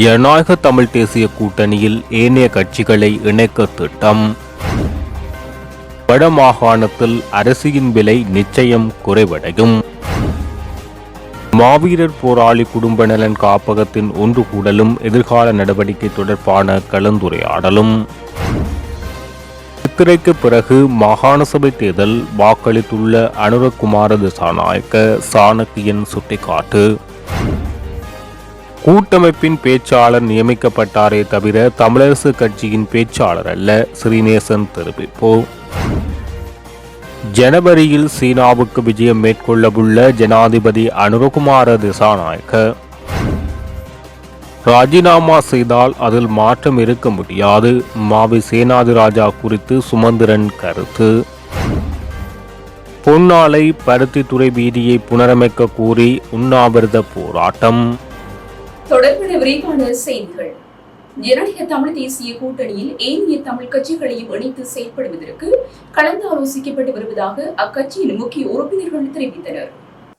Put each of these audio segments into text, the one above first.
ஜனநாயக தமிழ் தேசிய கூட்டணியில் ஏனைய கட்சிகளை இணைக்க திட்டம். வடமாகாணத்தில் அரசியின் விலை நிச்சயம் குறைவடையும். மாவீரர் போராளி குடும்ப நலன் காப்பகத்தின் ஒன்று கூடலும் எதிர்கால நடவடிக்கை தொடர்பான கலந்துரையாடலும். சித்திரைக்கு பிறகு மாகாண சபை தேர்தல் வாக்களித்துள்ள அனுரகுமார திசாநாயக்க சாணக்கியன் சுட்டிக்காட்டு. கூட்டமைப்பின் பேச்சாளர் நியமிக்கப்பட்டாரே தவிர தமிழரசு கட்சியின் பேச்சாளர் அல்ல. ஸ்ரீநேசன் தெரிவிப்பு. ஜனவரியில் சீனாவுக்கு விஜயம் மேற்கொள்ளவுள்ள ஜனாதிபதி அனுரகுமார திசாநாயக்க. ராஜினாமா செய்தால் அதில் மாற்றம் இருக்க முடியாது. மாவி சேனாதிராஜா குறித்து சுமந்திரன் கருத்து. பொன்னாலை பருத்தித்துறை வீதியை புனரமைக்க கோரி உண்ணாவிரத போராட்டம். தொடர்பான விரைவான செய்திகள். ஜனநாயக தமிழ் தேசிய கூட்டணியில் ஏனைய தமிழ் கட்சிகளையும் இணைத்து செயல்படுவதற்கு கலந்தாலோசிக்கப்பட்டு வருவதாக அக்கட்சியின் முக்கிய உறுப்பினர்கள் தெரிவித்தனர்.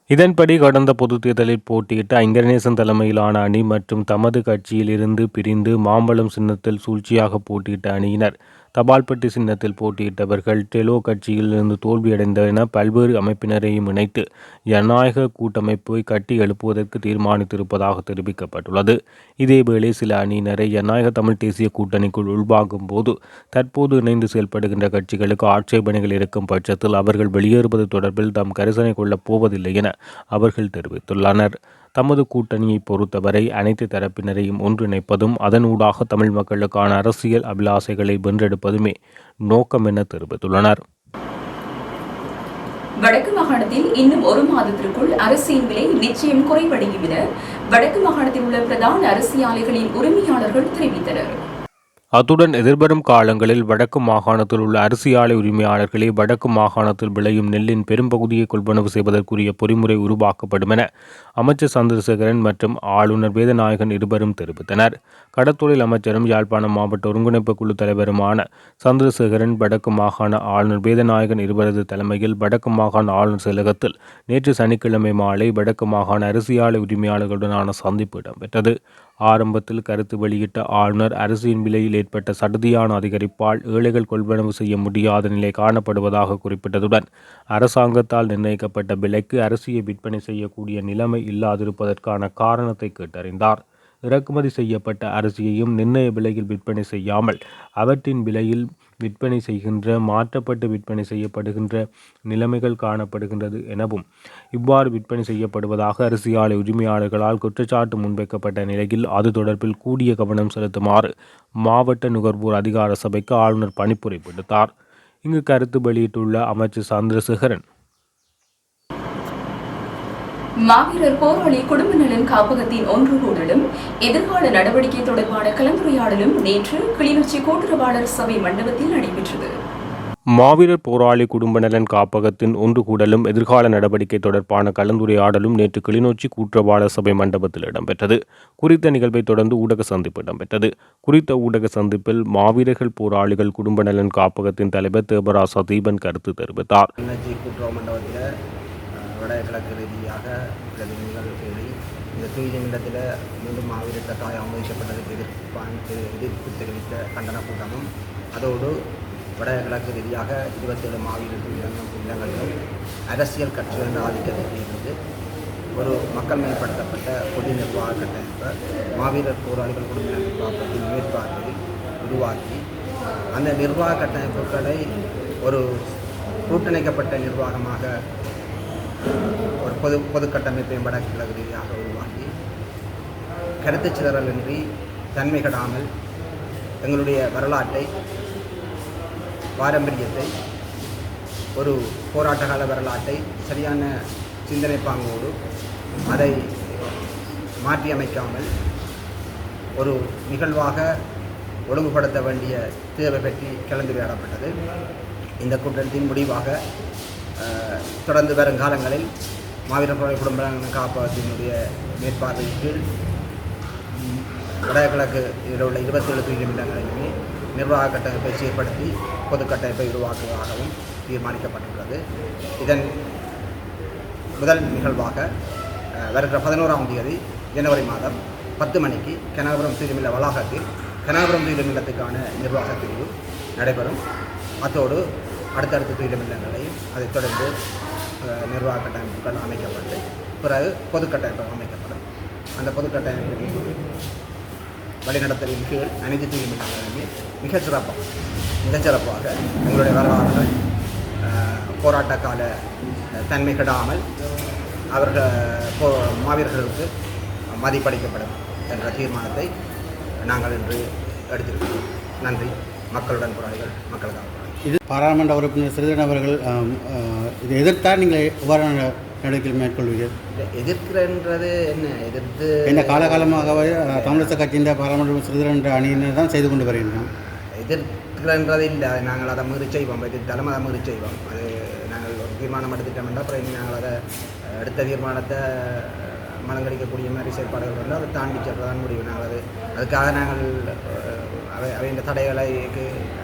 இதன்படி கடந்த பொதுத் தேர்தலில் போட்டியிட்ட ஐங்கரநேசன் தலைமையிலான அணி மற்றும் தமது கட்சியில் இருந்து பிரிந்து மாம்பழம் சின்னத்தில் சூழ்ச்சியாக போட்டியிட்ட அணியினர். தபால்பட்டி சின்னத்தில் போட்டியிட்டவர்கள் டெலோ கட்சியில் இருந்து தோல்வியடைந்த என பல்வேறு அமைப்பினரையும் இணைத்து ஜனநாயக கூட்டமைப்பை கட்டி எழுப்புவதற்கு தீர்மானித்திருப்பதாக தெரிவிக்கப்பட்டுள்ளது. இதேவேளை சில அணியினரை ஜனநாயக தமிழ் தேசிய கூட்டணிக்குள் உள்வாங்கும் போது தற்போது இணைந்து செயல்படுகின்ற கட்சிகளுக்கு ஆட்சேபனைகள் இருக்கும் பட்சத்தில் அவர்கள் வெளியேறுவது தொடர்பில் தாம் கரிசனை கொள்ளப் போவதில்லை என அவர்கள் தெரிவித்துள்ளனர். தமது கூட்டணியை பொறுத்தவரை அனைத்து தரப்பினரையும் ஒன்றிணைப்பதும் அதனூடாக தமிழ் மக்களுக்கான அரசியல் அபிலாசைகளை வென்றெடுப்பதுமே நோக்கம் என தெரிவித்துள்ளனர். வடக்கு மாகாணத்தில் இன்னும் ஒரு மாதத்திற்குள் அரிசியின் விலை நிச்சயம் குறைவடையும் என வடக்கு மாகாணத்தில் உள்ள பிரதான அரசியாலைகளின் உரிமையாளர்கள் தெரிவித்தனர். அத்துடன் எதிர்வரும் காலங்களில் வடக்கு மாகாணத்தில் உள்ள அரிசி ஆலை உரிமையாளர்களே வடக்கு மாகாணத்தில் விளையும் நெல்லின் பெரும்பகுதியை கொள்வனவு செய்வதற்குரிய பொறிமுறை உருவாக்கப்படும் என அமைச்சர் சந்திரசேகரன் மற்றும் ஆளுநர் வேதநாயகன் இருவரும் தெரிவித்தனர். கடத்தொழில் அமைச்சரும் யாழ்ப்பாணம் மாவட்ட ஒருங்கிணைப்பு குழு தலைவருமான சந்திரசேகரன் வடக்கு மாகாண ஆளுநர் வேதநாயகன் இருவரது தலைமையில் வடக்கு மாகாண ஆளுநர் செயலகத்தில் நேற்று சனிக்கிழமை மாலை வடக்கு மாகாண அரிசி ஆலை உரிமையாளர்களுடனான சந்திப்பு இடம்பெற்றது. ஆரம்பத்தில் கருத்து வெளியிட்ட ஆளுநர் அரிசியின் விலையில் ஏற்பட்ட சடுதியான அதிகரிப்பால் ஏழைகள் கொள்வனவு செய்ய முடியாத நிலை காணப்படுவதாக குறிப்பிட்டதுடன் அரசாங்கத்தால் நிர்ணயிக்கப்பட்ட விலைக்கு அரிசியை விற்பனை செய்யக்கூடிய நிலைமை இல்லாதிருப்பதற்கான காரணத்தை கேட்டறிந்தார். இறக்குமதி செய்யப்பட்ட அரிசியையும் நிர்ணய விலையில் விற்பனை செய்யாமல் அவற்றின் விலையில் விற்பனை செய்கின்ற மாற்றப்பட்டு விற்பனை செய்யப்படுகின்ற நிலைமைகள் காணப்படுகின்றது எனவும் இவ்வாறு விற்பனை செய்யப்படுவதாக அரிசி ஆலை உரிமையாளர்களால் குற்றச்சாட்டு முன்வைக்கப்பட்ட நிலையில் அது தொடர்பில் கூடிய கவனம் செலுத்துமாறு மாவட்ட நுகர்வோர் அதிகார சபைக்கு ஆளுநர் பணிப்புரை விடுத்தார். இங்கு கருத்து வெளியிட்டுள்ள அமைச்சர் சந்திரசேகரன் மாவீரர் போராளி குடும்ப நலன் காப்பகத்தின் ஒன்று கூடலும் எதிர்கால நடவடிக்கை தொடர்பான கலந்துரையாடலும் நேற்று கிளிநொச்சி கூட்டுறவாளர் சபை மண்டபத்தில் நடைபெற்றது. மாவீரர் போராளி குடும்ப நலன் காப்பகத்தின் ஒன்று கூடலும் எதிர்கால நடவடிக்கை தொடர்பான கலந்துரையாடலும் நேற்று கிளிநொச்சி கூட்டுறவாளர் சபை மண்டபத்தில் இடம்பெற்றது. குறித்த நிகழ்வை தொடர்ந்து ஊடக சந்திப்பு இடம்பெற்றது. குறித்த ஊடக சந்திப்பில் மாவீரர்கள் போராளிகள் குடும்ப நலன் காப்பகத்தின் தலைவர் தேவராசா தீபன் கருத்து தெரிவித்தார் கிளிநொச்சி கூட்டுறவு மண்டபத்தில் அஹ், வடகிழக்கு ரீதியாக பிரதிநிதிகள் கூடி இந்த தூய இல்லத்தில் மீண்டும் மாவீரர் கட்டாயம் அனுமதிக்கப்பட்டதற்கு எதிர்ப்பு எதிர்ப்பு தெரிவித்த கண்டன கூட்டமும் அதோடு வடகிழக்கு ரீதியாக இருபத்தேழு மாவீரர்கள் இறங்கும் இல்லங்களிலும் அரசியல் கட்சிகளின் ஆதிக்கத்தில் இருந்து ஒரு மக்கள் மேம்படுத்தப்பட்ட பொது நிர்வாக கட்டமைப்பை மாவீரர் போராளிகள் குடும்ப நிர்வாகத்தின் மேற்பார்வையில் உருவாக்கி அந்த நிர்வாக கட்டமைப்புகளை ஒரு கூட்டணிக்கப்பட்ட நிர்வாகமாக ஒரு பொது பொது கட்டமைப்பை வடகிழக்கு ரீதியாக உருவாக்கி கருத்து சிதறலின்றி தன்மை கடாமல் எங்களுடைய வரலாற்றை பாரம்பரியத்தை ஒரு போராட்டகால வரலாற்றை சரியான சிந்தனை பாங்கோடு அதை மாற்றியமைக்காமல் ஒரு நிகழ்வாக ஒழுங்குபடுத்த வேண்டிய தேவை பற்றி கலந்துரையாடப்பட்டது. இந்த கூட்டத்தின் முடிவாக தொடர்ந்து வரும் காலங்களில் மாவீரர் புரட்சி குடும்ப காப்பகத்தினுடைய மேற்பார்வையின் கீழ் வடகிழக்கு இதில் உள்ள இருபத்தேழு ஏழு நிமிடங்களிலுமே நிர்வாக கட்டமைப்பை சீர்படுத்தி பொது கட்டமைப்பை உருவாக்குவதாகவும் தீர்மானிக்கப்பட்டுள்ளது இதன் முதல் நிகழ்வாக வருகிற பதினோராம் தேதி ஜனவரி மாதம் பத்து மணிக்கு கனகபுரம் தீர்மில்ல வளாகத்தில் கனகபுரம் தீர்மில்லத்துக்கான நிர்வாக பிரிவு நடைபெறும். அத்தோடு அடுத்தடுத்த தூய்மில்லங்களையும் அதைத் தொடர்ந்து நிர்வாக கட்டமைப்புகள் அமைக்கப்பட்டு பிறகு பொது கட்டமைப்பு அமைக்கப்படும். அந்த பொது கட்டமைப்பு வழிநடத்தலின் கீழ் அனைத்து தூய்மில்லங்களுமே மிகச்சிறப்பாக மிகச்சிறப்பாக எங்களுடைய வரலாறுகள் போராட்ட கால தன்மை கெடாமல் அவர்கள் போ மாவீரர்களுக்கு மதிப்பளிக்கப்படும் என்ற தீர்மானத்தை நாங்கள் இன்று எடுத்திருக்கிறோம். நன்றி. மக்களுடன் போராளிகள் மக்களுக்காக. இது பாராளுமன்ற உறுப்பினர் சிறிதரன் அவர்கள் இதை எதிர்த்தால் நீங்கள் எவ்வாறான நடவடிக்கை மேற்கொள்வீர்கள்? எதிர்க்கிறன்றது என்ன? எதிர்த்து இந்த காலகாலமாகவே தமிழக கட்சியின் பாராளுமன்ற சிறிதரன் என்ற அணியினர் தான் செய்து கொண்டு வருகின்றோம் எதிர்க்கிறன்றது இல்லை. நாங்கள் அதை மீறி செய்வோம். எதிர்த்தாலும் அதை மீறி செய்வோம். அது நாங்கள் ஒரு தீர்மானம் எடுத்துட்டோம் என்றால் அப்புறம் நாங்கள் அதை எடுத்த தீர்மானத்தை மலங்கடிக்கக்கூடிய மாதிரி செயற்பாடுகள் வந்து அதை தாண்டி செல்றதான் முடிவு. நாங்கள் அதுக்காக நாங்கள் அவை அவை இந்த தடைகளை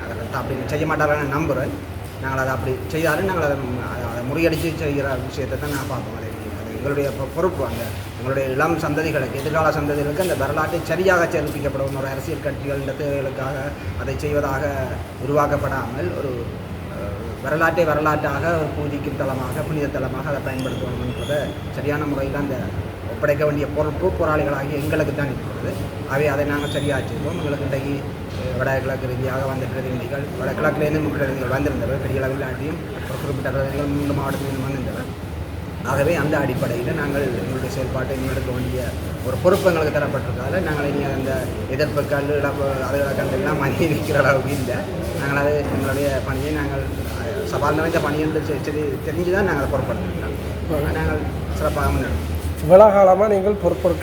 அதை அப்படி செய்ய மாட்டார்கள் நம்புகிறேன் நாங்கள் அதை அப்படி செய்தாலும் நாங்கள் அதை அதை- முறியடித்து செய்கிற விஷயத்தை தான் நான் பார்ப்போம். அதை அது எங்களுடைய பொ- பொறுப்பு. அந்த எங்களுடைய இளம் சந்ததிகளுக்கு எதிர்கால சந்ததிகளுக்கு அந்த வரலாற்றை சரியாக செலுத்திக்கப்படும் ஒரு அரசியல் கட்சிகள் இந்த தேவைகளுக்காக அதை செய்வதாக உருவாக்கப்படாமல் ஒரு வரலாற்றை வரலாற்றாக ஒரு பூஜிக்கும் தளமாக புனித தளமாக அதை பயன்படுத்தணும்ன்றதை சரியான முறையில் அந்த ஒப்படைக்க வேண்டிய பொறுப்பு போராளிகளாகி எங்களுக்கு தான் இருக்கிறது. அவை அதை நாங்கள் சரியாக செய்வோம் எங்களுக்கு இன்றைக்கு வடகிழக்கு ரீதியாக வந்த பிரதிநிதிகள் வடகிழக்கிலேருந்து பிரதிநிதிகள் வந்திருந்தவர் பெரிய அளவில் ஆட்டியும் ஒரு குறிப்பிட்ட பிரதிநிதிகள் மூன்று மாவட்டத்திலும் வந்திருந்தவர் ஆகவே அந்த அடிப்படையில் நாங்கள் எங்களுடைய செயல்பாட்டை முன்னெடுக்க வேண்டிய ஒரு பொறுப்பு எங்களுக்கு தரப்பட்டிருக்கால நாங்கள் இனி அந்த எதிர்ப்புகள் இழப்பு அதுகளை மணி நிற்கிற அளவுக்கு இல்லை. நாங்கள் அது எங்களுடைய பணியை நாங்கள் சவால் நிறைந்த பணி என்று தெரிஞ்சு தான் நாங்கள் பொறுப்படுத்திருக்கோம் நாங்கள் சிறப்பாக முன்னெடுக்கிறோம் இவ்வளோ காலமாக நீங்கள்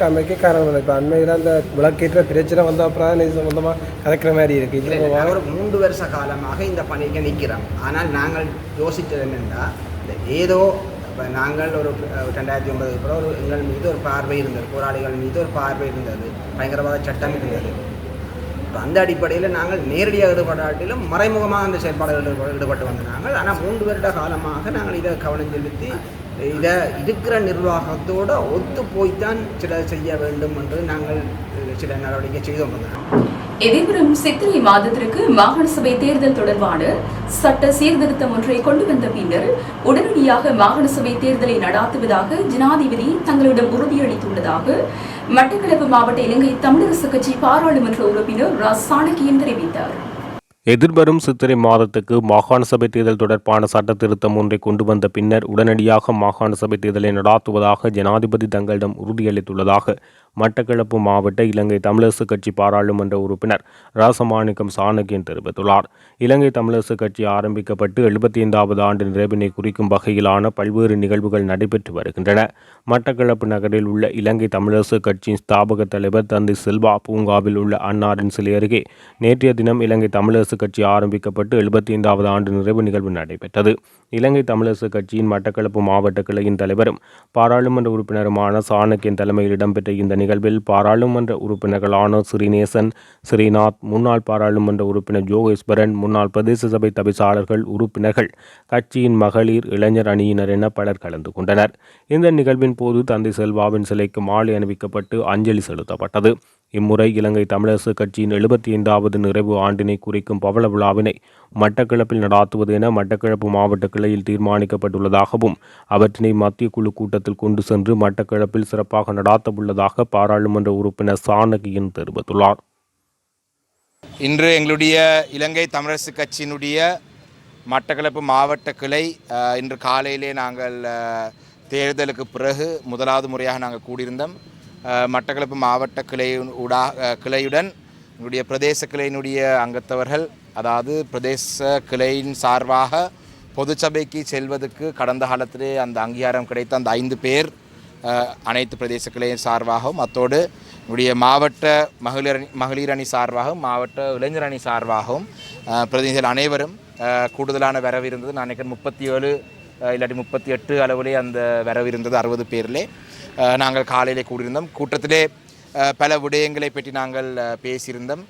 அமைக்க காரணம் இல்லை. இப்போ அண்மையில் அந்த விளக்கேற்ற பிரச்சனை வந்த அப்புறம் தான் இது சம்மந்தமாக கலக்கிற மாதிரி இருக்குது இதில் இது நாங்கள் ஒரு மூன்று வருஷ காலமாக இந்த பணிக்கு நிற்கிறோம் ஆனால் நாங்கள் யோசித்தது என்னென்னா ஏதோ இப்போ நாங்கள் ஒரு ரெண்டாயிரத்தி ஒன்பதுக்கு அப்புறம் ஒரு எங்கள் மீது ஒரு பார்வை இருந்தது. போராளிகள் மீது ஒரு பார்வை இருந்தது. பயங்கரவாத சட்டம் இருந்தது. இப்போ அந்த அடிப்படையில் நாங்கள் நேரடியாக ஈடுபடாட்டிலும் மறைமுகமாக அந்த செயற்பாடுகள் ஈடுபட்டு வந்த நாங்கள். ஆனால் மூன்று வருட காலமாக நாங்கள் இதை கவனம் செலுத்தி இதை இருக்கிற நிர்வாகத்தோடு ஒத்து போய்த்தான் சில செய்ய வேண்டும் என்று நாங்கள் சில நடவடிக்கை செய்து எதிர்வரும் சித்திரை மாதத்திற்கு மாகாண சபை தேர்தல் தொடர்பான சட்ட சீர்திருத்தம் ஒன்றை கொண்டு வந்த பின்னர் உடனடியாக மாகாண சபை தேர்தலை நடாத்துவதாக ஜனாதிபதி தங்களிடம் உறுதியளித்துள்ளதாக மட்டக்களப்பு மாவட்ட இலங்கை தமிழரசு கட்சி பாராளுமன்ற உறுப்பினர் ரா சாணக்கியன் தெரிவித்தார். எதிர்வரும் சித்திரை மாதத்துக்கு மாகாண சபை தேர்தல் தொடர்பான சட்ட திருத்தம் ஒன்றை கொண்டு வந்த பின்னர் உடனடியாக மாகாண சபை தேர்தலை நடாத்துவதாக ஜனாதிபதி தங்களிடம் உறுதியளித்துள்ளதாக மட்டக்களப்பு மாவட்ட இலங்கை தமிழரசு கட்சி பாராளுமன்ற உறுப்பினர் ராசமாணிக்கம் சாணக்கியன் தெரிவித்துள்ளார். இலங்கை தமிழரசு கட்சி ஆரம்பிக்கப்பட்டு எழுபத்தி ஐந்தாவது ஆண்டு நிறைவினை குறிக்கும் வகையிலான பல்வேறு நிகழ்வுகள் நடைபெற்று வருகின்றன. மட்டக்களப்பு நகரில் உள்ள இலங்கை தமிழரசு கட்சியின் ஸ்தாபக தலைவர் தந்தை செல்வா பூங்காவில் உள்ள அன்னாரின் சிலை அருகே நேற்றைய தினம் இலங்கை தமிழரசு கட்சி ஆரம்பிக்கப்பட்டு எழுபத்தி ஐந்தாவது ஆண்டு நிறைவு நிகழ்வு நடைபெற்றது. இலங்கை தமிழரசு கட்சியின் மட்டக்களப்பு மாவட்ட கிளையின் தலைவரும் பாராளுமன்ற உறுப்பினருமான சாணக்கியன் தலைமையில் இடம்பெற்ற இந்த நிகழ்வில் பாராளுமன்ற உறுப்பினர்களான ஸ்ரீநேசன் ஸ்ரீநாத் முன்னாள் பாராளுமன்ற உறுப்பினர் ஜோகேஸ்வரன் முன்னாள் பிரதேச சபை தவிசாளர்கள் உறுப்பினர்கள் கட்சியின் மகளிர் இளைஞர் அணியினர் என பலர் கலந்து கொண்டனர். இந்த நிகழ்வின் போது தந்தை செல்வாவின் சிலைக்கு மாலை அணிவிக்கப்பட்டு அஞ்சலி செலுத்தப்பட்டது. இம்முறை இலங்கை தமிழரசு கட்சியின் எழுபத்தி ஐந்தாவது நிறைவு ஆண்டினை குறிக்கும் பவள விழாவினை மட்டக்களப்பில் நடாத்துவது என மட்டக்களப்பு மாவட்ட கிளையில் தீர்மானிக்கப்பட்டுள்ளதாகவும் அவற்றினை மத்திய குழு கூட்டத்தில் கொண்டு சென்று மட்டக்களப்பில் சிறப்பாக நடாத்தவுள்ளதாக பாராளுமன்ற உறுப்பினர் சாணகியன் தெரிவித்துள்ளார். இன்று எங்களுடைய இலங்கை தமிழரசு கட்சியினுடைய மட்டக்களப்பு மாவட்ட கிளை இன்று காலையிலே நாங்கள் தேர்தலுக்கு பிறகு முதலாவது முறையாக நாங்கள் கூடியிருந்தோம். மட்டக்களப்பு மாவட்ட கிளை உடா கிளையுடன் என்னுடைய பிரதேச கிளையினுடைய அங்கத்தவர்கள் அதாவது பிரதேச கிளையின் சார்பாக பொதுச்சபைக்கு செல்வதற்கு கடந்த காலத்திலே அந்த அங்கீகாரம் கிடைத்த அந்த ஐந்து பேர் அனைத்து பிரதேச கிளையின் சார்பாகவும் அத்தோடு என்னுடைய மாவட்ட மகளிர் அணி மகளிர் அணி சார்பாகவும் மாவட்ட இளைஞர் அணி சார்பாகவும் பிரதிநிதிகள் அனைவரும் கூடுதலான வரவு இருந்தது நான் நினைக்கிறேன் முப்பத்தி ஏழு இல்லாட்டி முப்பத்தி எட்டு அளவிலே அந்த வரவு இருந்தது அறுபது பேர்லேயே நாங்கள் காலையிலே கூடியிருந்தோம். கூட்டத்திலே பல விடயங்களை பற்றி நாங்கள் பேசியிருந்தோம்.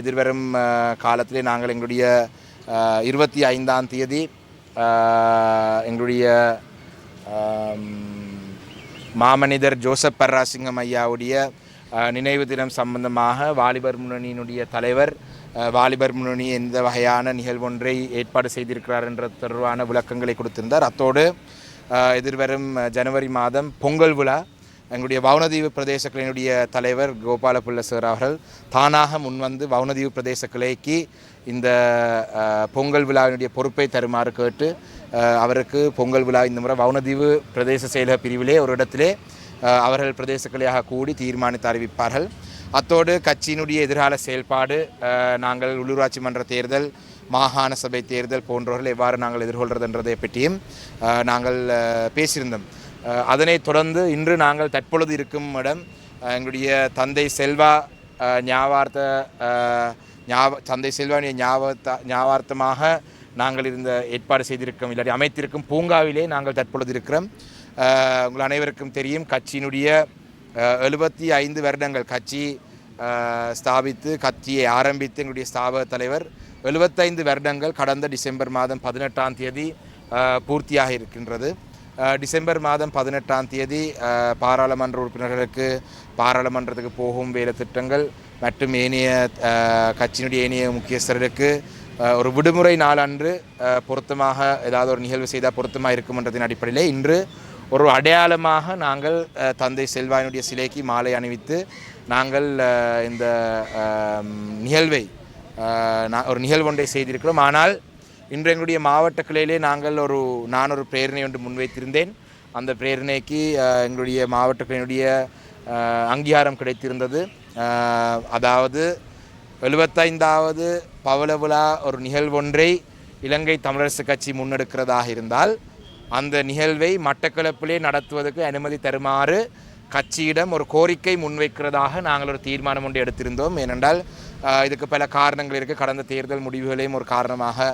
எதிர்வரும் காலத்திலே நாங்கள் எங்களுடைய இருபத்தி ஐந்தாம் தேதி எங்களுடைய மாமனிதர் ஜோசப் பர்ராசிங்கம் ஐயாவுடைய நினைவு தினம் சம்பந்தமாக வாலிபர் முன்னணியினுடைய தலைவர் வாலிபர் முன்னணி எந்த வகையான நிகழ்வொன்றை ஏற்பாடு செய்திருக்கிறார் என்ற தொடர்பான விளக்கங்களை கொடுத்திருந்தார். அத்தோடு எதிர்வரும் ஜனவரி மாதம் பொங்கல் விழா. எங்களுடைய வவுனதீவு பிரதேச கிளையினுடைய தலைவர் கோபாலபுள்ள சார் அவர்கள் தானாக முன்வந்து வவுனதீவு பிரதேச கிளைக்கு இந்த பொங்கல் விழாவினுடைய பொறுப்பை தருமாறு கேட்டு அவருக்கு பொங்கல் விழா இந்த முறை வவுனதீவு பிரதேச செயலக பிரிவிலே ஒரு இடத்திலே அவர்கள் பிரதேச கிளையாக கூடி தீர்மானித்து அறிவிப்பார்கள். அத்தோடு கட்சியினுடைய எதிர்கால செயல்பாடு நாங்கள் உள்ளூராட்சி மன்ற தேர்தல் மாகாண சபை தேர்தல் போன்றவர்கள் எவ்வாறு நாங்கள் எதிர்கொள்கிறதுன்றதை பற்றியும் நாங்கள் பேசியிருந்தோம். அதனைத் தொடர்ந்து இன்று நாங்கள் தற்பொழுது இருக்கும் இடம் எங்களுடைய தந்தை செல்வா ஞாபார்த்த ஞாப தந்தை செல்வானுடைய ஞாபகத்த ஞாபார்த்தமாக நாங்கள் இருந்த ஏற்பாடு செய்திருக்கோம் இல்லாட்டி அமைத்திருக்கும் பூங்காவிலே நாங்கள் தற்பொழுது இருக்கிறோம். உங்கள் அனைவருக்கும் தெரியும் கட்சியினுடைய எழுபத்தி ஐந்து வருடங்கள் கட்சி ஸ்தாபித்து கட்சியை ஆரம்பித்து எங்களுடைய ஸ்தாபக தலைவர் எழுபத்தைந்து வருடங்கள் கடந்த டிசம்பர் மாதம் பதினெட்டாம் தேதி பூர்த்தியாக இருக்கின்றது டிசம்பர் மாதம் பதினெட்டாம் தேதி பாராளுமன்ற உறுப்பினர்களுக்கு பாராளுமன்றத்துக்கு போகும் வேலை திட்டங்கள் மற்றும் ஏனைய கட்சியினுடைய ஏனைய முக்கியஸ்தர்களுக்கு ஒரு விடுமுறை நாளன்று பொருத்தமாக ஏதாவது ஒரு நிகழ்வு செய்தால் பொருத்தமாக இருக்கும்ன்றதின் அடிப்படையில் இன்று ஒரு அடையாளமாக நாங்கள் தந்தை செல்வாயினுடைய சிலைக்கு மாலை அணிவித்து நாங்கள் இந்த நிகழ்வை நான் ஒரு நிகழ்வு ஒன்றை செய்திருக்கிறோம். ஆனால் இன்று எங்களுடைய மாவட்ட கிளையிலே நாங்கள் ஒரு நான் ஒரு பிரேரணை ஒன்று முன்வைத்திருந்தேன். அந்த பிரேரணைக்கு எங்களுடைய மாவட்ட கிளையினுடைய அங்கீகாரம் கிடைத்திருந்தது. அதாவது எழுபத்தைந்தாவது பவள விழா ஒரு நிகழ்வொன்றை இலங்கை தமிழரசு கட்சி முன்னெடுக்கிறதாக இருந்தால் அந்த நிகழ்வை மட்டக்களப்பிலே நடத்துவதற்கு அனுமதி தருமாறு கட்சியிடம் ஒரு கோரிக்கை முன்வைக்கிறதாக நாங்கள் ஒரு தீர்மானம் ஒன்று எடுத்திருந்தோம். ஏனென்றால் இதுக்கு பல காரணங்கள் இருக்குது கடந்த தேர்தல் முடிவுகளையும் ஒரு காரணமாக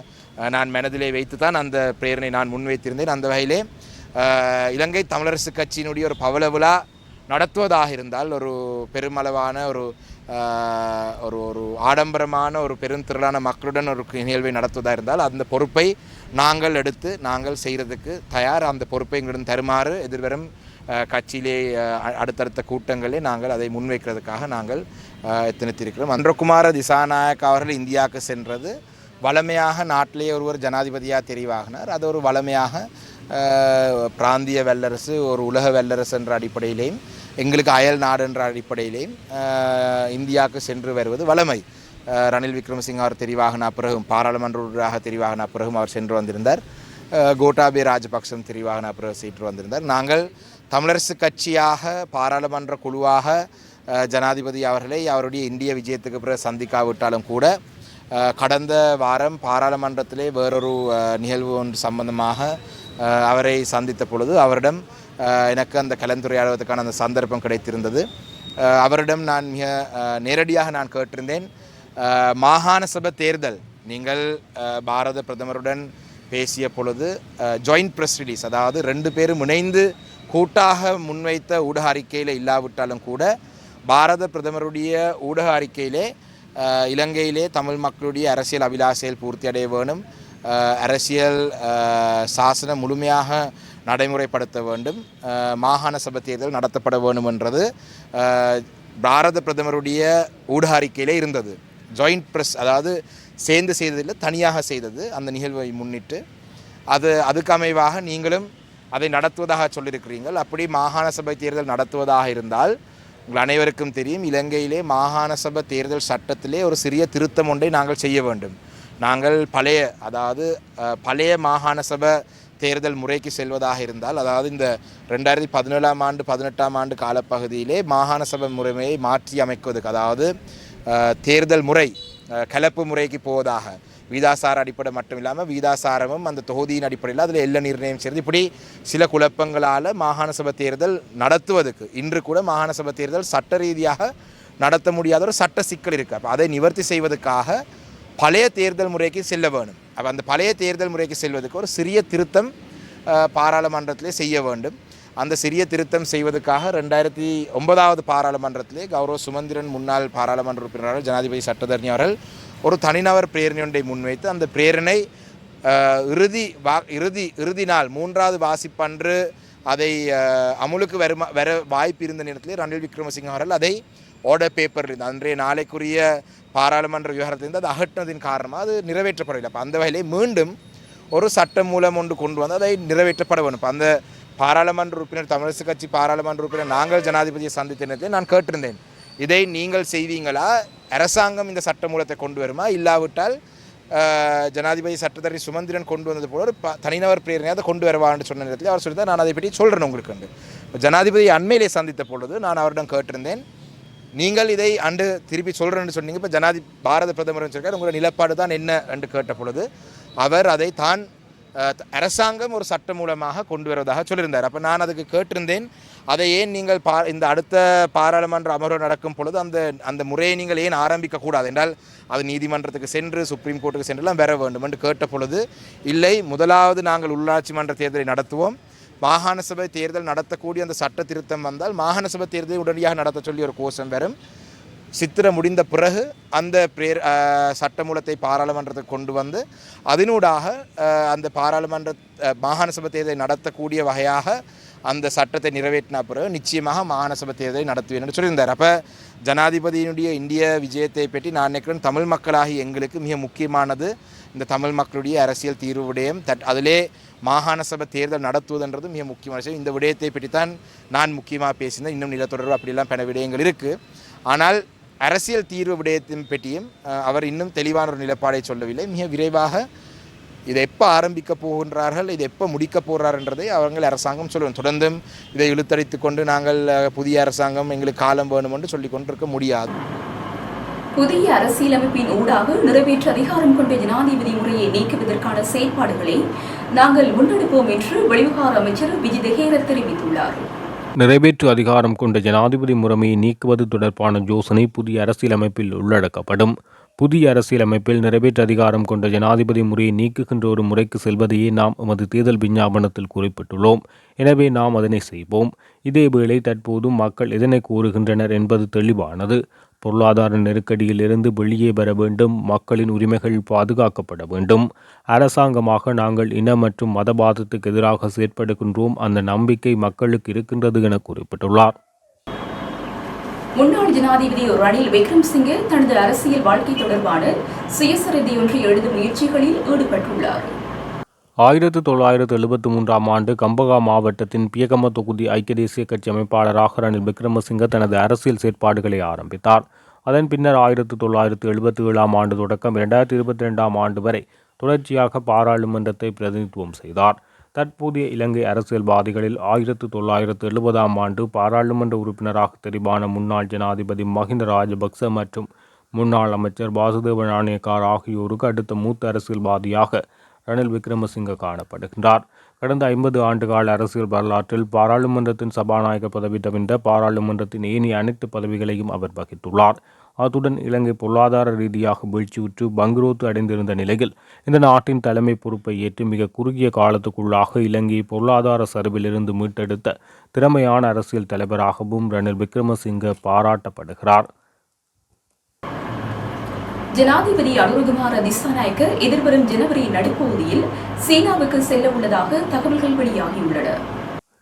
நான் மனதிலே வைத்து தான் அந்த பிரேரணை நான் முன்வைத்திருந்தேன். அந்த வகையிலே இலங்கை தமிழரசு கட்சியினுடைய ஒரு பவள விழா நடத்துவதாக இருந்தால் ஒரு பெருமளவான ஒரு ஒரு ஒரு ஆடம்பரமான ஒரு பெருந்திரளான மக்களுடன் ஒரு நிகழ்வை நடத்துவதாக இருந்தால் அந்த பொறுப்பை நாங்கள் எடுத்து நாங்கள் செய்கிறதுக்கு தயார். அந்த பொறுப்பை எங்களிடம் தருமாறு எதிர்வரும் கட்சியிலே அடுத்தடுத்த கூட்டங்களில் நாங்கள் அதை முன்வைக்கிறதுக்காக நாங்கள் ஆஹ், அன்றகுமார திசாநாயக் அவர்கள் இந்தியாவுக்கு சென்றது. வளமையாக நாட்டிலேயே ஒருவர் ஜனாதிபதியாக தெரிவாகினார். அது ஒரு வளமையாக பிராந்திய வல்லரசு ஒரு உலக வல்லரசு என்ற அடிப்படையிலேயும் எங்களுக்கு அயல் நாடு என்ற அடிப்படையிலேயும் இந்தியாவுக்கு சென்று வருவது வளமை. ரணில் விக்ரமசிங்க அவர் தெரிவாகினா பிறகும் பாராளுமன்ற உறுப்பினராக தெரிவாகின பிறகும் அவர் சென்று வந்திருந்தார். கோட்டாபி ராஜபக்சம் தெரிவாகினா பிறகு சென்று வந்திருந்தார். நாங்கள் தமிழரசு கட்சியாக பாராளுமன்ற குழுவாக ஜனாதிபதி அவர்களை அவருடைய இந்திய விஜயத்துக்கு பிறகு சந்திக்காவிட்டாலும் கூட கடந்த வாரம் பாராளுமன்றத்திலே வேறொரு நிகழ்வு ஒன்று சம்பந்தமாக அவரை சந்தித்த பொழுது அவரிடம் எனக்கு அந்த கலந்துரையாடுவதற்கான அந்த சந்தர்ப்பம் கிடைத்திருந்தது. அவரிடம் நான் மிக நேரடியாக நான் கேட்டிருந்தேன். மாகாண சபை தேர்தல் நீங்கள் பாரத பிரதமருடன் பேசிய பொழுது ஜாயிண்ட் ப்ரெஸ் ரிலீஸ் அதாவது ரெண்டு பேரும் இணைந்து கூட்டாக முன்வைத்த ஊடக அறிக்கையில் இல்லாவிட்டாலும் கூட பாரத பிரதமருடைய ஊடக அறிக்கையிலே இலங்கையிலே தமிழ் மக்களுடைய அரசியல் அபிலாசையில் பூர்த்தி அடைய வேணும் அரசியல் சாசனம் முழுமையாக நடைமுறைப்படுத்த வேண்டும். மாகாண சபை தேர்தல் நடத்தப்பட வேண்டும் என்றது பாரத பிரதமருடைய ஊடக அறிக்கையிலே இருந்தது. ஜாயிண்ட் ப்ரெஸ் அதாவது சேர்ந்து செய்ததில்லை தனியாக செய்தது அந்த நிகழ்வை முன்னிட்டு. அது அதுக்கு அமைவாக நீங்களும் அதை நடத்துவதாக சொல்லியிருக்கிறீர்கள். அப்படி மாகாண சபை தேர்தல் நடத்துவதாக இருந்தால் உங்கள் அனைவருக்கும் தெரியும் இலங்கையிலே மாகாண சபை தேர்தல் சட்டத்திலே ஒரு சிறிய திருத்தம் ஒன்றை நாங்கள் செய்ய வேண்டும். நாங்கள் பழைய அதாவது பழைய மாகாண சபை தேர்தல் முறைக்கு செல்வதாக இருந்தால் அதாவது இந்த ரெண்டாயிரத்தி பதினேழாம் ஆண்டு பதினெட்டாம் ஆண்டு காலப்பகுதியிலே மாகாண சபை முறைமையை மாற்றி அமைக்குவதற்கு அதாவது தேர்தல் முறை கலப்பு முறைக்கு போவதாக வீதாசார அடிப்படை மட்டும் இல்லாமல் வீதாசாரமும் அந்த தொகுதியின் அடிப்படையில் அதில் எல்ல நிர்ணயம் செய்து இப்படி சில குழப்பங்களால் மாகாண சபை தேர்தல் நடத்துவதற்கு இன்று கூட மாகாண சபை தேர்தல் சட்ட ரீதியாக நடத்த முடியாத ஒரு சட்ட சிக்கல் இருக்குது அப்போ அதை நிவர்த்தி செய்வதற்காக பழைய தேர்தல் முறைக்கு செல்ல வேணும் அப்போ அந்த பழைய தேர்தல் முறைக்கு செல்வதற்கு ஒரு சிறிய திருத்தம் பாராளுமன்றத்திலே செய்ய வேண்டும். அந்த சிறிய திருத்தம் செய்வதற்காக ரெண்டாயிரத்தி ஒன்பதாவது பாராளுமன்றத்திலே கௌரவ சுமந்திரன் முன்னாள் பாராளுமன்ற உறுப்பினராக ஜனாதிபதி சட்டத்தரணி அவர்கள் ஒரு தனிநபர் பிரேரணை ஒன்றை முன்வைத்து அந்த பிரேரணை இறுதி வா இறுதி இறுதி நாள் மூன்றாவது வாசிப்பன்று அதை அமுலுக்கு வருமா வர வாய்ப்பு இருந்த நேரத்தில் ரணில் விக்ரமசிங்க அவர்கள் அதை ஆர்டர் பேப்பரில் அன்றைய நாளைக்குரிய பாராளுமன்ற விவகாரத்திலிருந்து அது அகற்றினதின் காரணமாக அது நிறைவேற்றப்படவில்லை. அப்போ அந்த வகையிலே மீண்டும் ஒரு சட்டம் மூலம் ஒன்று கொண்டு வந்து அதை நிறைவேற்றப்பட வேணும் இப்போ அந்த பாராளுமன்ற உறுப்பினர் தமிழரசு கட்சி பாராளுமன்ற உறுப்பினர் நாங்கள் ஜனாதிபதியை சந்தித்த நேரத்தில் நான் கேட்டிருந்தேன். இதை நீங்கள் செய்வீங்களா? அரசாங்கம் இந்த சட்ட மூலத்தை கொண்டு வருமா? இல்லாவிட்டால் ஜனாதிபதி சட்டத்தரணி சுமந்திரன் கொண்டு வந்தது போல ஒரு ப- தனிநபர் பிரேரணையை அதை கொண்டு வருவான்னு சொன்ன நேரத்தில் அவர் சொல்லியிருந்தார். நான் அதை பற்றி சொல்கிறேன் உங்களுக்கு வந்து ஜனாதிபதி அண்மையிலே சந்தித்த பொழுது நான் அவரிடம் கேட்டிருந்தேன் நீங்கள் இதை அன்று திருப்பி சொல்கிறேன்னு சொன்னீங்க. இப்போ ஜனாதி பாரத பிரதமர் சொல்லியிருக்காரு உங்களோட நிலப்பாடு தான் என்ன? என்று கேட்ட பொழுது அவர் அதை தான் அரசாங்கம் ஒரு சட்டம் மூலமாக கொண்டு வருவதாக சொல்லியிருந்தார். அப்போ நான் அதுக்கு கேட்டிருந்தேன் அதை ஏன் நீங்கள் பா இந்த அடுத்த பாராளுமன்ற அமர்வு நடக்கும் பொழுது அந்த அந்த முறையை நீங்கள் ஏன் ஆரம்பிக்கக்கூடாது என்றால் அது நீதிமன்றத்துக்கு சென்று சுப்ரீம் கோர்ட்டுக்கு சென்றெல்லாம் வர வேண்டும் என்று கேட்ட பொழுது இல்லை முதலாவது நாங்கள் உள்ளாட்சி மன்ற தேர்தலை நடத்துவோம். மாகாண சபை தேர்தல் நடத்தக்கூடிய அந்த சட்ட திருத்தம் வந்தால் மாகாண சபை தேர்தலை உடனடியாக நடத்த சொல்லி ஒரு கோஷம் வரும். சித்திரை முடிந்த பிறகு அந்த பிரேர் சட்டமூலத்தை பாராளுமன்றத்துக்கு கொண்டு வந்து அதனூடாக அந்த பாராளுமன்ற மாகாண சபை தேர்தலை நடத்தக்கூடிய வகையாக அந்த சட்டத்தை நிறைவேற்றின பிறகு நிச்சயமாக மாகாண சபை தேர்தலை நடத்துவேன் என்று சொல்லியிருந்தார். அப்போ ஜனாதிபதியினுடைய இந்திய விஜயத்தை பற்றி நான் நினைக்கிறேன் தமிழ் மக்களாகி எங்களுக்கு மிக முக்கியமானது இந்த தமிழ் மக்களுடைய அரசியல் தீர்வு விடயம். தட் அதிலே மாகாண சபை தேர்தல் நடத்துவதுன்றது மிக முக்கியமான விஷயம். இந்த விடயத்தை பற்றி தான் நான் முக்கியமாக பேசினேன் இன்னும் நிலத்தொடர்பு அப்படிலாம் பல விடயங்கள் இருக்குது ஆனால் அரசியல் தீர்வு விடயத்தின் பற்றியும் அவர் இன்னும் தெளிவான ஒரு நிலப்பாடை சொல்லவில்லை. மிக விரைவாக இதை எப்போ ஆரம்பிக்க போகின்றார்கள் இதை எப்போ முடிக்க போகிறார்ன்றதை அவங்கள் அரசாங்கம் சொல்லுவோம் தொடர்ந்தும் இதை இழுத்தடித்து கொண்டு நாங்கள் புதிய அரசாங்கம் எங்களுக்கு காலம் வேணும் என்று சொல்லிக் கொண்டிருக்க முடியாது. புதிய அரசியலமைப்பின் ஊடாக நிறைவேற்ற அதிகாரம் கொண்ட ஜனாதிபதி முறையை நீக்குவதற்கான செயல்பாடுகளை நாங்கள் முன்னெடுப்போம் என்று வெளிவிவகார அமைச்சர் விஜய் தெஹேர தெரிவித்துள்ளார். நிறைவேற்று அதிகாரம் கொண்ட ஜனாதிபதி முறைமையை நீக்குவது தொடர்பான யோசனை புதிய அரசியலமைப்பில் உள்ளடக்கப்படும். புதிய அரசியலமைப்பில் நிறைவேற்று அதிகாரம் கொண்ட ஜனாதிபதி முறையை நீக்குகின்ற ஒரு முறைக்கு செல்வதையே நாம் எமது தேர்தல் விஞ்ஞாபனத்தில் குறிப்பிட்டுள்ளோம். எனவே நாம் அதனை செய்வோம். இதேவேளை தற்போது மக்கள் எதனை கூறுகின்றனர் என்பது தெளிவானது. பொருளாதார நெருக்கடியில் இருந்து வெளியே வர வேண்டும். மக்களின் உரிமைகள் பாதுகாக்கப்பட வேண்டும். அரசாங்கமாக நாங்கள் இன மற்றும் மதவாதத்துக்கு எதிராக செயற்படுகின்றோம். அந்த நம்பிக்கை மக்களுக்கு இருக்கின்றது என குறிப்பிட்டுள்ளார். முன்னாள் ஜனாதிபதி ரணில் விக்ரம்சிங்கே தனது அரசியல் வாழ்க்கை தொடர்பான சுயசரிதை எழுதும் முயற்சிகளில் ஈடுபட்டுள்ளார். ஆயிரத்து தொள்ளாயிரத்து எழுபத்தி மூன்றாம் ஆண்டு கம்பகா மாவட்டத்தின் பியகம தொகுதி ஐக்கிய தேசிய கட்சி அமைப்பாளராக ரணில் விக்ரமசிங்க தனது அரசியல் செயற்பாடுகளை ஆரம்பித்தார். அதன் பின்னர் ஆயிரத்து தொள்ளாயிரத்து எழுபத்தி ஏழாம் ஆண்டு தொடக்கம் இரண்டாயிரத்தி இருபத்தி ரெண்டாம் ஆண்டு வரை தொடர்ச்சியாக பாராளுமன்றத்தை பிரதிநிதித்துவம் செய்தார். தற்போதைய இலங்கை அரசியல்வாதிகளில் ஆயிரத்து தொள்ளாயிரத்து எழுபதாம் ஆண்டு பாராளுமன்ற உறுப்பினராக தெரிவான முன்னாள் ஜனாதிபதி மஹிந்த ராஜபக்ச மற்றும் முன்னாள் அமைச்சர் வாசுதேவ நாணயக்கார் ஆகியோருக்கு அடுத்த மூத்த அரசியல்வாதியாக ரணில் விக்ரமசிங்க காணப்படுகின்றார். கடந்த ஐம்பது ஆண்டுகால அரசியல் வரலாற்றில் பாராளுமன்றத்தின் சபாநாயகர் பதவி தவிர பாராளுமன்றத்தின் ஏனைய அனைத்து பதவிகளையும் அவர் வகித்துள்ளார். அத்துடன் இலங்கை பொருளாதார ரீதியாக வீழ்ச்சியுற்று பங்குரோத்து அடைந்திருந்த நிலையில் இந்த நாட்டின் தலைமை பொறுப்பை ஏற்று மிக குறுகிய காலத்துக்குள்ளாக இலங்கையை பொருளாதார சரிவிலிருந்து மீட்டெடுத்த திறமையான அரசியல் தலைவராகவும் ரணில் விக்ரமசிங்க பாராட்டப்படுகிறார். ஜனாதிபதி அனுரகுமார திசாநாயக்க எதிர்வரும் ஜனவரி நடுப்பகுதியில் சீனாவுக்கு செல்ல உள்ளதாக தகவல்கள் வெளியாகியுள்ளன.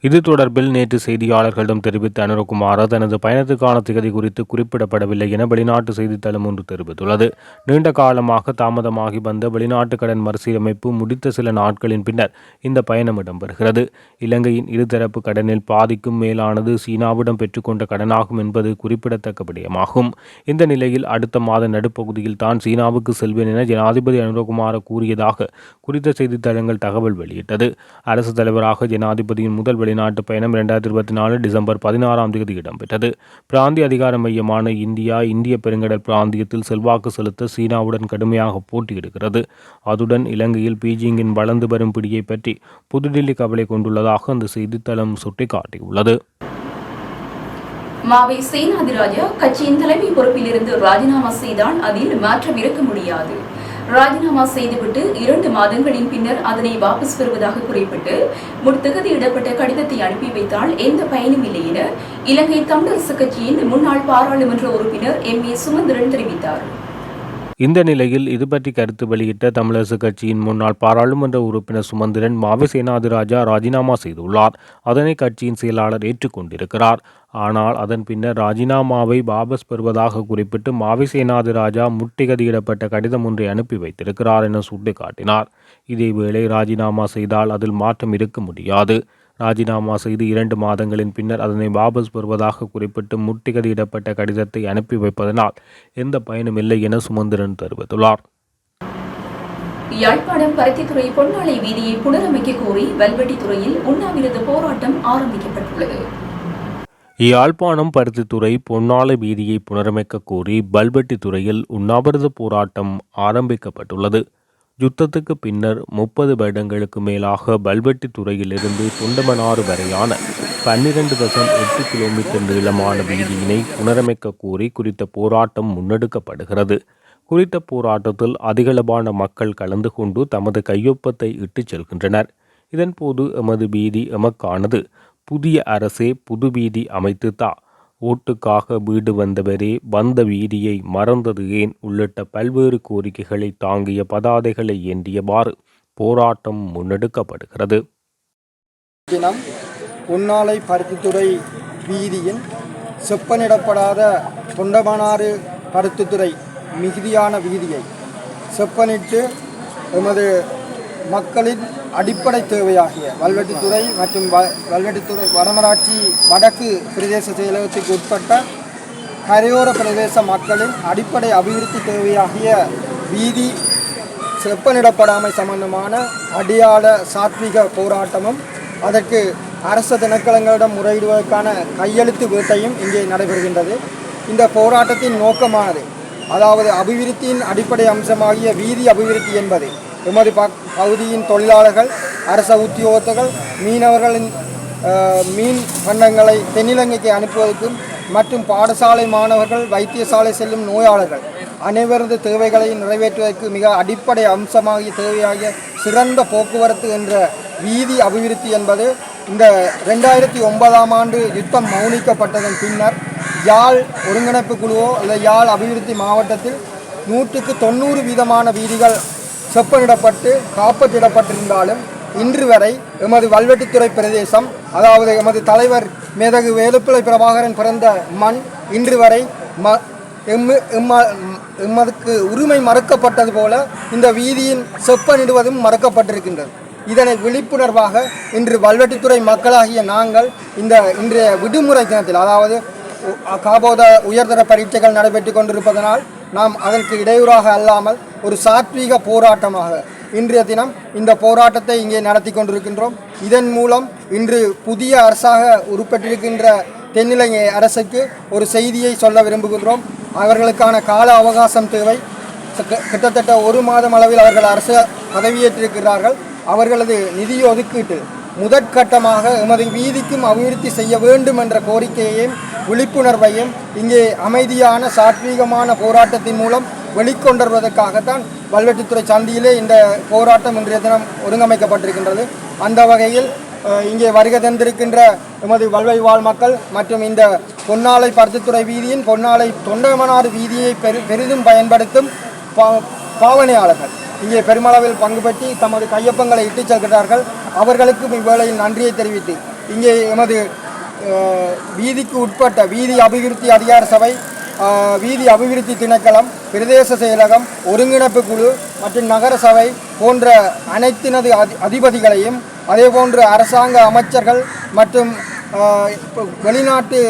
இது தொடர்பில் நேற்று செய்தியாளர்களிடம் தெரிவித்த அனுரகுமார தனது பயணத்துக்கான திகதி குறித்து குறிப்பிடப்படவில்லை என வெளிநாட்டு செய்தித்தளம் ஒன்று தெரிவித்துள்ளது. நீண்ட காலமாக தாமதமாகி வந்த வெளிநாட்டு கடன் மறுசீரமைப்பு முடித்த சில நாட்களின் பின்னர் இந்த பயணம் இடம்பெறுகிறது. இலங்கையின் இருதரப்பு கடனில் பாதிக்கும் மேலானது சீனாவிடம் பெற்றுக்கொண்ட கடனாகும் என்பது குறிப்பிடத்தக்க விடயமாகும். இந்த நிலையில் அடுத்த மாத நடுப்பகுதியில் தான் சீனாவுக்கு செல்வேன் என ஜனாதிபதி அனுரகுமார கூறியதாக குறித்த செய்தித்தளங்கள் தகவல் வெளியிட்டது. அரசு தலைவராக ஜனாதிபதியின் முதல் வெளிநாட்டு பயணம் இரண்டாயிரத்தி இருபத்தி நாலு டிசம்பர் பதினாறாம் தேதி இடம்பெற்றது. பிராந்திய அதிகார மையமான இந்தியா இந்திய பெருங்கடல் பிராந்தியத்தில் செல்வாக்கு செலுத்த சீனாவுடன் கடுமையாக போட்டியிடுகிறது. அதுடன் இலங்கையில் பீஜிங்கின் வளர்ந்து வரும் பிடியை பற்றி புதுடில்லி கவலை கொண்டுள்ளதாக அந்த செய்தித்தளம் சுட்டிக்காட்டியுள்ளது. மாவை சேனாதிராஜா கட்சியின் தலைமை பொறுப்பிலிருந்து ராஜினாமா செய்தால் அதில் மாற்றம் இருக்க முடியாது. ராஜினாமா செய்துவிட்டு இரண்டு மாதங்களின் பின்னர் அதனை வாபஸ் பெறுவதாக குறிப்பிட்டு முற்தகுதியிடப்பட்ட கடிதத்தை அனுப்பி வைத்தால் எந்த பயனும் இல்லை என இலங்கை தமிழரசு கட்சியின் முன்னாள் பாராளுமன்ற உறுப்பினர் எம். ஏ. சுமந்திரன் தெரிவித்தார். இந்த நிலையில் இது பற்றி கருத்து வெளியிட்ட தமிழரசு கட்சியின் முன்னாள் பாராளுமன்ற உறுப்பினர் சுமந்திரன் மாவை சேனாதிராஜா ராஜினாமா செய்துள்ளார். அதனை கட்சியின் செயலாளர் ஏற்றுக்கொண்டிருக்கிறார். ஆனால் அதன் பின்னர் ராஜினாமாவை வாபஸ் பெறுவதாக குறிப்பிட்டு மாவிசேனாதி ராஜா முட்டிகதியிடப்பட்ட கடிதம் ஒன்றை அனுப்பி வைத்திருக்கிறார் என சுட்டிக்காட்டினார். இதேவேளை ராஜினாமா செய்தால் அதில் மாற்றம் இருக்க முடியாது. ராஜினாமா செய்து இரண்டு மாதங்களின் பின்னர் அதனை வாபஸ் பெறுவதாக குறிப்பிட்டு முட்டிகதியிடப்பட்ட கடிதத்தை அனுப்பி வைப்பதனால் எந்த பயனும் இல்லை என சுமந்திரன் தெரிவித்துள்ளார். யாழ்ப்பாணம் பருத்தித்துறை பொன்னாளை வீதியை புனரமைக்க கோரி வல்வெட்டித்துறையில் உண்ணாவிரத போராட்டம் ஆரம்பிக்கப்பட்டுள்ளது. யாழ்ப்பாணம் பருத்தித்துறை பொன்னாள வீதியை புனரமைக்க கோரி பல்பட்டித்துறையில் உண்ணாவிரத போராட்டம் ஆரம்பிக்கப்பட்டுள்ளது. யுத்தத்துக்கு பின்னர் முப்பது வருடங்களுக்கு மேலாக பல்பட்டித்துறையிலிருந்து துண்டமனாறு வரையான பன்னிரண்டு தசம் எட்டு கிலோமீட்டர் நீளமான வீதியினை புனரமைக்க கோரி குறித்த போராட்டம் முன்னெடுக்கப்படுகிறது. குறித்த போராட்டத்தில் அதிகளவான மக்கள் கலந்து கொண்டு தமது கையொப்பத்தை இட்டுச் செல்கின்றனர். இதன்போது எமது வீதி எமக்கானது. புதிய அரசே புது வீதி அமைத்து தா ஓட்டுக்காக வீடு வந்தவரே வந்த வீதியை மறந்தது ஏன்? உள்ளிட்ட பல்வேறு கோரிக்கைகளை தாங்கிய பதாதைகளை ஏந்தியவாறு போராட்டம் முன்னெடுக்கப்படுகிறது. தினம் உன்னாலை பருத்தித்துறை வீதியின் செப்பனிடப்படாத தொண்டமனாறு பருத்தித்துறை மிகுதியான வீதியை செப்பனிட்டு எமது மக்களின் அடிப்படை தேவையாகிய வல்வெட்டித்துறை மற்றும் வ வல்வெட்டித்துறை வடமராட்சி வடக்கு பிரதேச செயலகத்துக்கு உட்பட்ட கரையோர பிரதேச மக்களின் அடிப்படை அபிவிருத்தி தேவையாகிய வீதி செப்பனிடப்படாமை சம்பந்தமான அடியாள சாத்விக போராட்டமும் அதற்கு அரச தினக்கலங்களிடம் முறையிடுவதற்கான கையெழுத்து வேட்டையும் இங்கே நடைபெறுகின்றது. இந்த போராட்டத்தின் நோக்கமானது அதாவது அபிவிருத்தியின் அடிப்படை அம்சமாகிய வீதி அபிவிருத்தி என்பது எமது பகுதியின் தொழிலாளர்கள் அரச உத்தியோகத்தர்கள் மீனவர்களின் மீன் பண்டங்களை தென்னிலங்கைக்கு அனுப்புவதற்கும் மற்றும் பாடசாலை மாணவர்கள் வைத்தியசாலை செல்லும் நோயாளர்கள் அனைவரது தேவைகளை நிறைவேற்றுவதற்கு மிக அடிப்படை அம்சமாகிய தேவையாகிய சிறந்த போக்குவரத்து என்ற வீதி அபிவிருத்தி என்பது இந்த ரெண்டாயிரத்தி ஒன்பதாம் ஆண்டு யுத்தம் மௌனிக்கப்பட்டதன் பின்னர் யாழ் ஒருங்கிணைப்பு குழுவோ அல்லது யாழ் அபிவிருத்தி மாவட்டத்தில் நூற்றுக்கு தொண்ணூறு வீதமான வீதிகள் செப்பனிடப்பட்டு காப்பற்றிடப்பட்டிருந்தாலும் இன்று வரை எமது வல்வெட்டித்துறை பிரதேசம் அதாவது எமது தலைவர் மேதகு வேலுப்பிள்ளை பிரபாகரன் பிறந்த மண் இன்று வரை ம எம்மு எம்ம எம்மதுக்கு உரிமை மறுக்கப்பட்டது போல இந்த வீதியின் செப்பனிடுவதும் மறுக்கப்பட்டிருக்கின்றது. இதனை விழிப்புணர்வாக இன்று வல்வெட்டித்துறை மக்களாகிய நாங்கள் இந்த இன்றைய விடுமுறை தினத்தில் அதாவது காபோத உயர்தர பரீட்சைகள் நடைபெற்று கொண்டிருப்பதனால் நாம் அதற்கு இடையூறாக அல்லாமல் ஒரு சாத்வீக போராட்டமாக இன்றைய தினம் இந்த போராட்டத்தை இங்கே நடத்தி கொண்டிருக்கின்றோம். இதன் மூலம் இன்று புதிய அரசாக உருப்பெற்றிருக்கின்ற தென்னிலங்கை அரசுக்கு ஒரு செய்தியை சொல்ல விரும்புகின்றோம். அவர்களுக்கான கால அவகாசம் தேவை. கிட்ட- கிட்டத்தட்ட ஒரு மாதம் அளவில் அவர்கள் அரசு பதவியேற்றிருக்கிறார்கள். அவர்களது நிதி ஒதுக்கீட்டு முதற்கட்டமாக எமது வீதிக்கும் அபிவிருத்தி செய்ய வேண்டும் என்ற கோரிக்கையையும் விழிப்புணர்வையும் இங்கே அமைதியான சாத்வீகமான போராட்டத்தின் மூலம் வெளிக்கொண்டுவதற்காகத்தான் வல்வெட்டித்துறை சந்தியிலே இந்த போராட்டம் இன்றைய தினம் ஒருங்கமைக்கப்பட்டிருக்கின்றது அந்த வகையில் இங்கே வருகை தந்திருக்கின்ற எமது வல்வை வாழ் மக்கள் மற்றும் இந்த பொன்னாலை பருத்தித்துறை வீதியின் பொன்னாலை தொண்டமனாறு வீதியை பெரு பெரிதும் பயன்படுத்தும் பா- பாவனையாளர்கள். இங்கே பெருமளவில் பங்கு பெற்றி தமது கையொப்பங்களை இட்டுச் செல்கிறார்கள். அவர்களுக்கும் இவ்வேளையில் நன்றியை தெரிவித்து இங்கே எமது வீதிக்கு உட்பட்ட வீதி அபிவிருத்தி அதிகார சபை வீதி அபிவிருத்தி திணைக்களம் பிரதேச செயலகம் ஒருங்கிணைப்பு குழு மற்றும் நகர சபை போன்ற அனைத்தினது அதிபதிகளையும் அதேபோன்று அரசாங்க அமைச்சர்கள் மற்றும் வெளிநாட்டு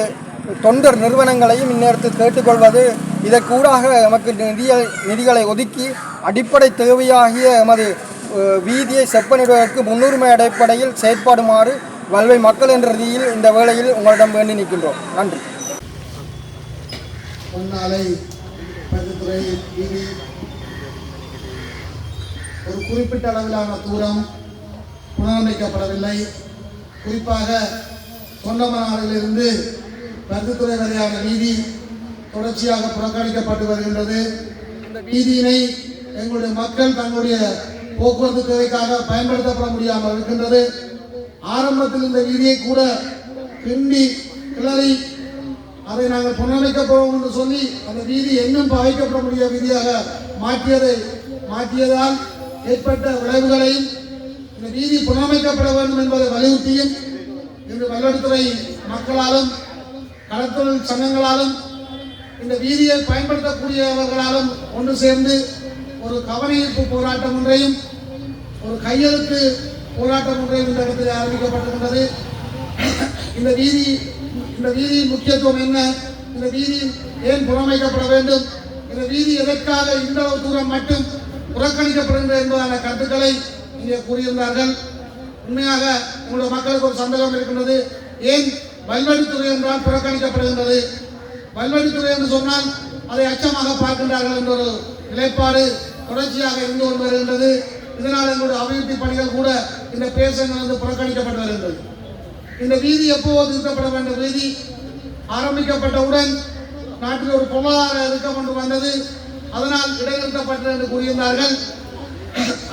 தொண்டர் நிறுவனங்களையும் இந்நேரத்தில் கேட்டுக்கொள்வது இதற்கூடாக எமக்கு நிதிய நிதிகளை ஒதுக்கி அடிப்படை தேவையாகிய எமது வீதியை செப்பனிடுவதற்கு முன்னுரிமை அடிப்படையில் செயற்படுமாறு வல்வை மக்கள் என்ற ரீதியில் இந்த வேளையில் உங்களிடம் வேண்டி நிற்கின்றோம். நன்றி. பொன்னாலை பருத்தித்துறை வீதி ஒரு குறிப்பிட்ட அளவிலான தூரம் புனரமைக்கப்படவில்லை. குறிப்பாக தொண்டமனாலிலிருந்து பருத்தித்துறை வரையான வீதி தொடர்ச்சியாக புறக்கணிக்கப்பட்டு வருகின்றது. இந்த வீதியினை எங்களுடைய மக்கள் தங்களுடைய போக்குவரத்து தேவைக்காக பயன்படுத்தப்பட முடியாமல் இருக்கின்றது. ஆரம்பத்தில் இந்த வீதியை கூட கிண்டி கிளறி அதை நாங்கள் புனரமைக்கப் போவோம் என்று சொல்லி அந்த வீதி எங்கும் பாவிக்கப்பட முடிய வீதியாக மாற்றியதை மாற்றியதால் ஏற்பட்ட விளைவுகளையும் இந்த வீதி புனரமைக்கப்பட வேண்டும் என்பதை வலியுறுத்தியும் இன்று மயிலாடுதுறை மக்களாலும் கடத்தொழில் சங்கங்களாலும் இந்த வீதியை பயன்படுத்தக்கூடியவர்களாலும் ஒன்று சேர்ந்து ஒரு கவனஈர்ப்பு போராட்டம் ஒன்றையும் ஒரு கையெழுத்து போராட்டம் ஒன்றையும் இந்த இடத்தில் ஆரம்பிக்கப்பட்டிருக்கின்றது இந்த வீதி இந்த வீதியின் முக்கியத்துவம் என்ன? இந்த வீதி ஏன் புறமைக்கப்பட வேண்டும்? இந்த வீதி எதற்காக இந்த தூரம் மட்டும் புறக்கணிக்கப்படுகிறது என்பதான கருத்துக்களை இங்கே கூறியிருந்தார்கள். உண்மையாக உங்களுடைய மக்களுக்கு ஒரு சந்தேகம் இருக்கின்றது. ஏன் வல்வழித்துறை என்றால் புறக்கணிக்கப்படுகின்றது? வல்வழித்துறை என்று சொன்னால் அதை அச்சமாக பார்க்கின்றார்கள் என்ற ஒரு நிலைப்பாடு தொடர்ச்சியாக இருந்து கொண்டு வருகின்றது. இதனால் எங்களுடைய அபிவிருத்தி பணிகள் கூட இந்த பேசங்கள் வந்து புறக்கணிக்கப்பட்டு வருகின்றது. இந்த வீதி எப்போது திருத்தப்பட வேண்டிய வீதி ஆரம்பிக்கப்பட்டவுடன் நாட்டில் ஒரு பொருளாதார இறுக்கம் ஒன்று வந்தது. அதனால் இடைநிறுத்தப்பட்டது என்று கூறியிருந்தார்கள்.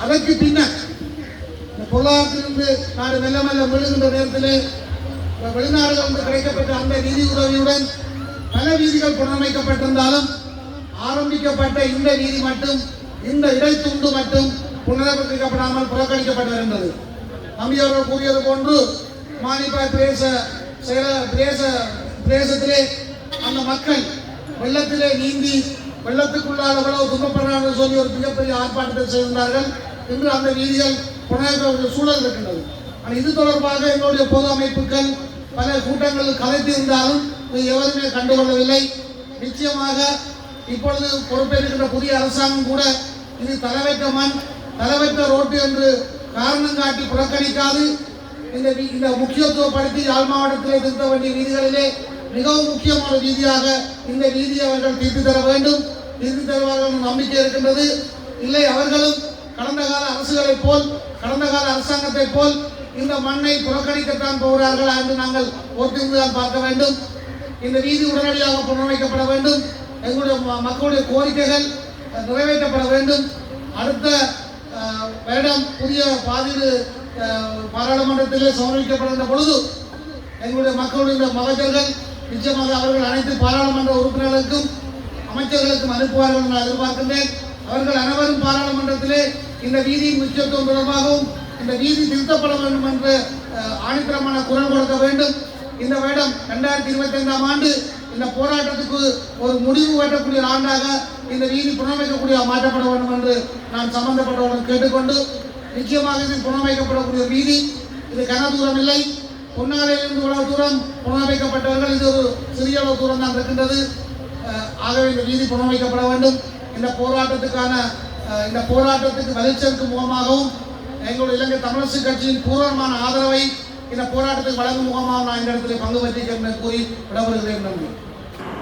அதற்கு பின்னர் இந்த பொருளாதாரத்திலிருந்து நாடு மெல்ல மெல்ல விழுகின்ற நேரத்திலே இந்த வெளிநாடுகளிலிருந்து கிடைக்கப்பட்ட அந்த நிதி உதவியுடன் பல வீதிகள் புனரமைக்கப்பட்டிருந்தாலும் ஆரம்பிக்கப்பட்ட இந்த வீதி மட்டும் இந்த இடைத்துண்டு மட்டும் புனரமைக்கப்படாமல் புறக்கணிக்கப்பட்டு வருகின்றது. நம்பி அவர்கள் கூறியது போன்று மானிப்பா பிரேச பிரேச பிரேசத்திலே பிரதேசத்திலே அந்த மக்கள் வெள்ளத்திலே நீந்தி வெள்ளத்துக்குள்ளால் எவ்வளவு துன்பப்படுறார்கள் சொல்லி ஒரு மிகப்பெரிய ஆர்ப்பாட்டத்தை செய்திருந்தார்கள் என்று அந்த ரீதியில் புனரமைப்பு சூழல் இருக்கின்றது. ஆனால் இது தொடர்பாக எங்களுடைய பொது அமைப்புகள் பல கூட்டங்களில் கலைத்திருந்தாலும் இது எவருமே கண்டுகொள்ளவில்லை. நிச்சயமாக இப்பொழுது பொறுப்பேற்கின்ற புதிய அரசாங்கம் கூட இது தலைவைக்க மண் தலைவைக்க ரோட்டு என்று காரணம் காட்டி புறக்கணிக்காது. இந்த இந்த முக்கியத்துவப்படுத்தி யாழ் மாவட்டத்தில் திருத்த வேண்டிய வீதிகளிலே மிகவும் முக்கியமான வீதியாக இந்த வீதியை அவர்கள் தீர்த்து தர வேண்டும். தீர்த்து தருவார்கள் நம்பிக்கை இருக்கின்றது. இல்லை அவர்களும் கடந்த கால அரசுகளைப் போல் கடந்த கால அரசாங்கத்தைப் போல் இந்த மண்ணை புறக்கணிக்கத்தான் போகிறார்களா என்று நாங்கள் ஒத்திருந்துதான் பார்க்க வேண்டும். இந்த வீதி உடனடியாக புனரமைக்கப்பட வேண்டும். எங்களுடைய ம- மக்களுடைய கோரிக்கைகள் நிறைவேற்றப்பட வேண்டும். அடுத்த வேடம் புதிய பாதிடு பாராளுமன்றத்திலே சமர்ப்பிக்கப்படுகின்ற பொழுது எங்களுடைய மக்களுடைய மகஜர்கள் நிச்சயமாக அவர்கள் அனைத்து பாராளுமன்ற உறுப்பினர்களுக்கும் அமைச்சர்களுக்கும் அனுப்புவார்கள் என்று நான் எதிர்பார்க்கின்றேன். அவர்கள் அனைவரும் பாராளுமன்றத்திலே இந்த வீதியின் முக்கியத்துவம் தொடர்பாகவும் இந்த வீதி திருத்தப்பட வேண்டும் என்று ஆணித்தரமான குரல் கொடுக்க வேண்டும். இந்த வருடம் ரெண்டாயிரத்தி இருபத்தி ஐந்தாம் ஆண்டு இந்த போராட்டத்துக்கு ஒரு முடிவு வெட்டக்கூடிய ஆண்டாக இந்த வீதி புனரமைக்கக்கூடிய மாற்றப்பட வேண்டும் என்று நான் சம்பந்தப்பட்டவர்கள் கேட்டுக்கொண்டு நிச்சயமாக இது புனரமைக்கப்படக்கூடிய ஒரு வீதி இது கன தூரம் இல்லை. பொன்னாலையிலிருந்து இவ்வளவு தூரம் புனரமைக்கப்பட்டவர்கள் இது ஒரு சிறிய அளவு தூரம் தான் இருக்கின்றது. ஆகவே இந்த வீதி புனரமைக்கப்பட வேண்டும். இந்த போராட்டத்துக்கான இந்த போராட்டத்துக்கு வலிச்சேர்க்கும் முகமாகவும் எங்களுடைய இலங்கை தமிழரசு கட்சியின் பூர்வமான ஆதரவை இந்த போராட்டத்துக்கு வழங்கும் முகமாக நான் இந்த இடத்துல பங்கு பெற்றிருக்கேன் கூறி விடப்படுகிறேன் நன்றி.